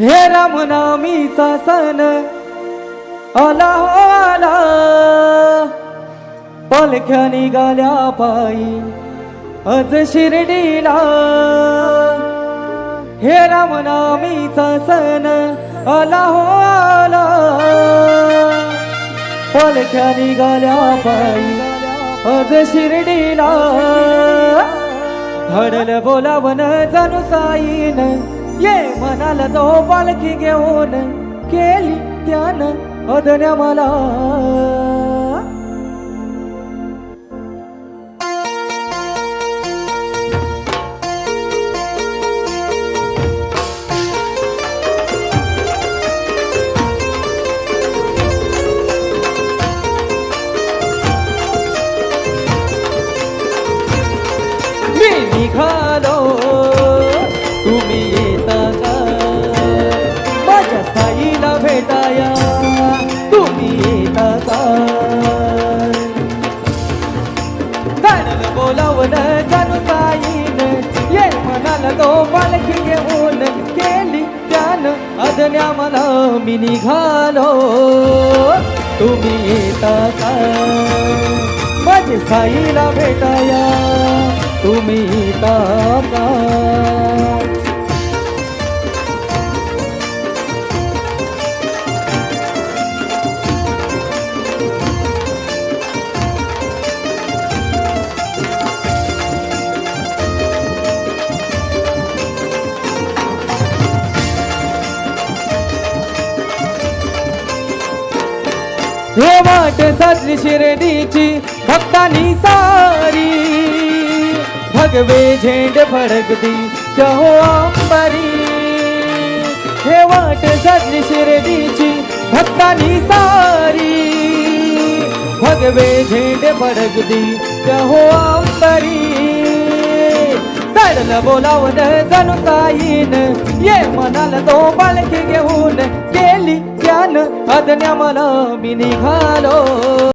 हे रामनामीचा सण आला हो आला. पालख्या निघाल्या पायी अज शिर्डीला. हे रामनामीचा सण आला हो आला. पालख्या निघाल्या पायी अज शिर्डीला हडल बोलावन जणू साईन. ये म्हणाल तो पालखी घेऊन केली त्यानं अदन्या मला. निघालो. तुम्ही येता का? माझ्या साईला भेटाया. तुम्ही येता का? गाणं बोलावलं जाणू साईन. ये म्हणाल तो पालखी घेऊन केली त्यानं अदन्या मला मी निघालो. तुम्ही येता का? माझे साईला भेटाया. तुम्ही येता हे वाट साजली शिर्डीची भक्तानी सा भगवे झेंड फडकती. जहो अंबरी. हे वाट सजली शिर्डीची भक्तानी सारी. भगवे झेंड फडकती. जहो अंबरी. दडलं बोलावून जणू साईन. ये म्हणाल तो पालखी घेऊन केली त्यानं अदन्या मला मी निघालो.